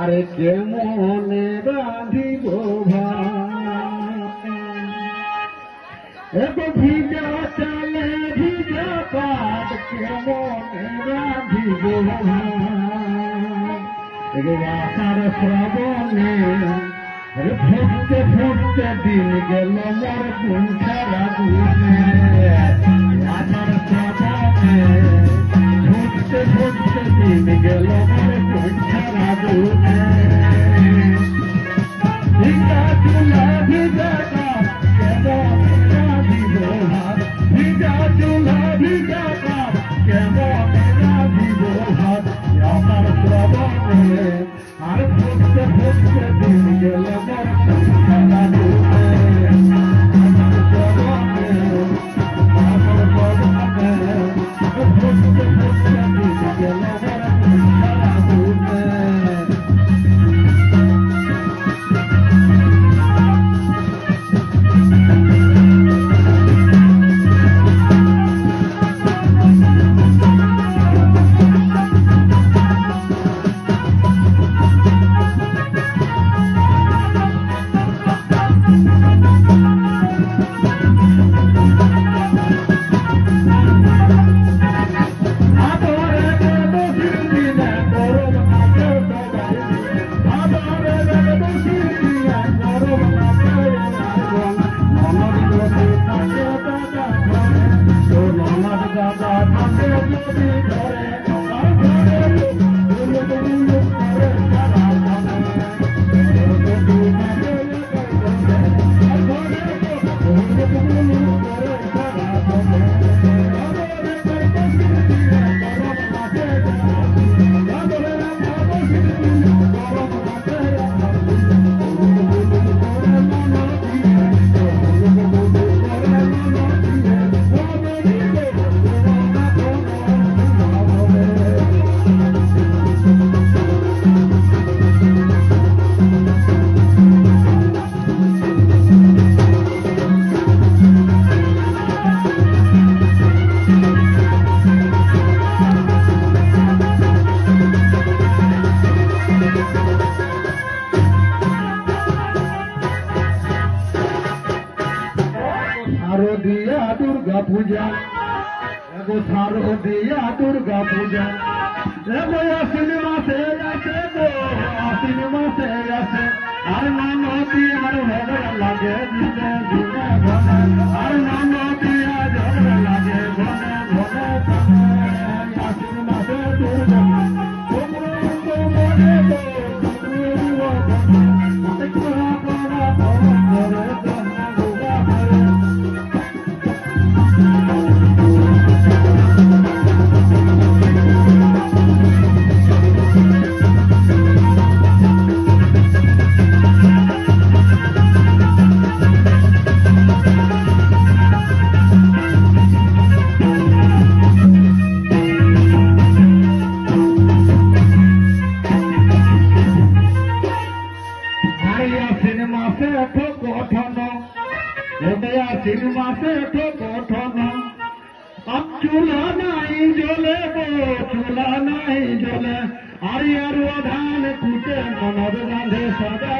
আরে কেমনে রাধিব এত ভিজা চলে ভিজা পাত কেমনে রাধিব আষাঢ় শ্রাবণে ফুটতে ফুটতে দিন গেল মোর কুণ্ঠারা আর ফুটতে ফুটতে দিন গেল থাকে যদি ঘরে ঘরে। দুর্গা পূজা এগো শারদিয়া দুর্গা পূজা এগো আশ্বিন মাসে আছে গো। আশ্বিন মাসে আছে। আর নানতি আর ঝগড়া লাগে দিনে দিনে আর নানতি আর ঝগড়া লাগে ঘনে ঘনে আশ্বিন মাসে দুর্গা। তোমরা তো মনে গো, তোমরা ঘনে তোমরা আরিয়া সিনেমাতে এঠো গঠন। ওডিয়া সিনেমাতে এঠো গঠন। চুলা নাই জলে চুলা নাই জ্বলে। আর ধান কুটে ননদ রাঁধে সদা